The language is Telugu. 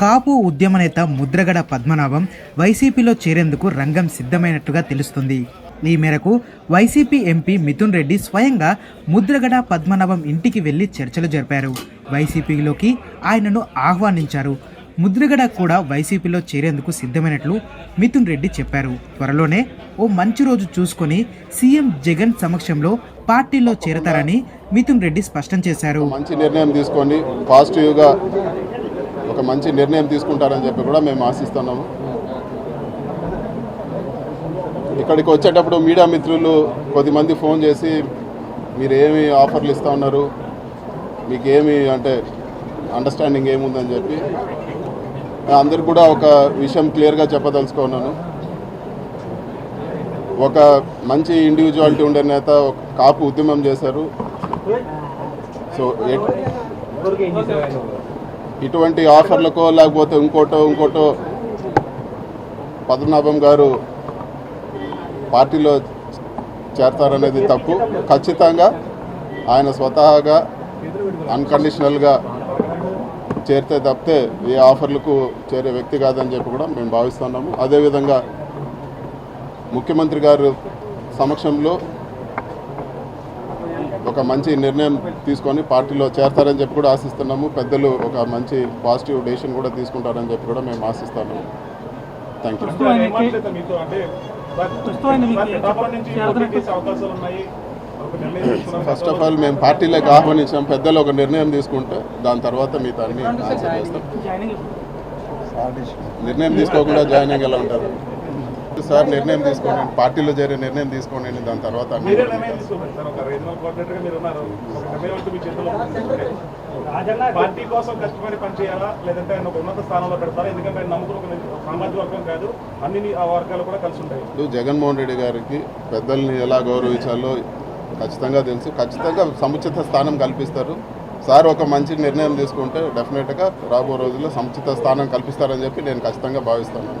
కాపు ఉద్యమ నేత ముద్రగడ పద్మనాభం వైసీపీలో చేరేందుకు రంగం సిద్ధమైనట్టుగా తెలుస్తుంది. ఈ మేరకు వైసీపీ ఎంపీ మిథున్ రెడ్డి స్వయంగా ముద్రగడ పద్మనాభం ఇంటికి వెళ్ళి చర్చలు జరిపారు. వైసీపీలోకి ఆయనను ఆహ్వానించారు. ముద్రగడ కూడా వైసీపీలో చేరేందుకు సిద్ధమైనట్లు మిథున్ రెడ్డి చెప్పారు. త్వరలోనే ఓ మంచి రోజు చూసుకొని సీఎం జగన్ సమక్షంలో పార్టీలో చేరతారని మిథున్ రెడ్డి స్పష్టం చేశారు. మంచి నిర్ణయం తీసుకొని పాజిటివ్గా ఒక మంచి నిర్ణయం తీసుకుంటారని చెప్పి కూడా మేము ఆశిస్తున్నాము. ఇక్కడికి వచ్చేటప్పుడు మీడియా మిత్రులు కొద్దిమంది ఫోన్ చేసి మీరు ఏమి ఆఫర్లు ఇస్తూ ఉన్నారు? మీకు ఏమి అంటే అండర్స్టాండింగ్ ఏముందని చెప్పి అందరు కూడా ఒక విషయం క్లియర్గా చెప్పదలుచుకున్నాను. ఒక మంచి ఇండివిజువాలిటీ ఉండే నేత కాపు ఉద్యమం చేశారు. సో ఎట్- ఇటువంటి ఆఫర్లకో లేకపోతే ఇంకోటో ఇంకోటో పద్మనాభం గారు పార్టీలో చేరతారనేది తప్పు. ఖచ్చితంగా ఆయన స్వతహాగా అన్కండిషనల్గా చేరితే తప్పితే ఏ ఆఫర్లకు చేరే వ్యక్తి కాదని చెప్పి కూడా మేము భావిస్తున్నాము. అదేవిధంగా ముఖ్యమంత్రి గారు సమక్షంలో ఒక మంచి నిర్ణయం తీసుకొని పార్టీలో చేరతారని చెప్పి కూడా ఆశిస్తున్నాము. పెద్దలు ఒక మంచి పాజిటివ్ డెసిషన్ కూడా తీసుకుంటారని చెప్పి కూడా మేము ఆశిస్తున్నాము. Thank you. First of all మేము పార్టీలోకి ఆహ్వానించాం. పెద్దలు ఒక నిర్ణయం తీసుకుంటే దాని తర్వాత అన్ని ఆన్సర్ చేస్తాం. నిర్ణయం తీసుకోకుండా జాయినింగ్ ఎలా ఉంటారు? సార్ నిర్ణయం తీసుకోండి పార్టీలో చేరే నిర్ణయం తీసుకోండి దాని తర్వాత. పార్టీ కోసం కష్టపడి పనిచేయాలా? లేదంటే ఆయన ఒక ఉన్నత స్థానంలో పెడతారా? ఎందుకంటే ఆయన నమ్ముకున్న ఒక సామాజిక వర్గం కాదు అన్ని ఆ వర్గాలు కూడా కలిసి ఉంటాయి. ఇప్పుడు జగన్మోహన్ రెడ్డి గారికి పెద్దల్ని ఎలా గౌరవించాలో ఖచ్చితంగా తెలుసు. ఖచ్చితంగా సముచిత స్థానం కల్పిస్తారు. సార్ ఒక మంచి నిర్ణయం తీసుకుంటే డెఫినెట్గా రాబో రోజుల్లో సముచిత స్థానం కల్పిస్తారని చెప్పి నేను ఖచ్చితంగా భావిస్తున్నాను.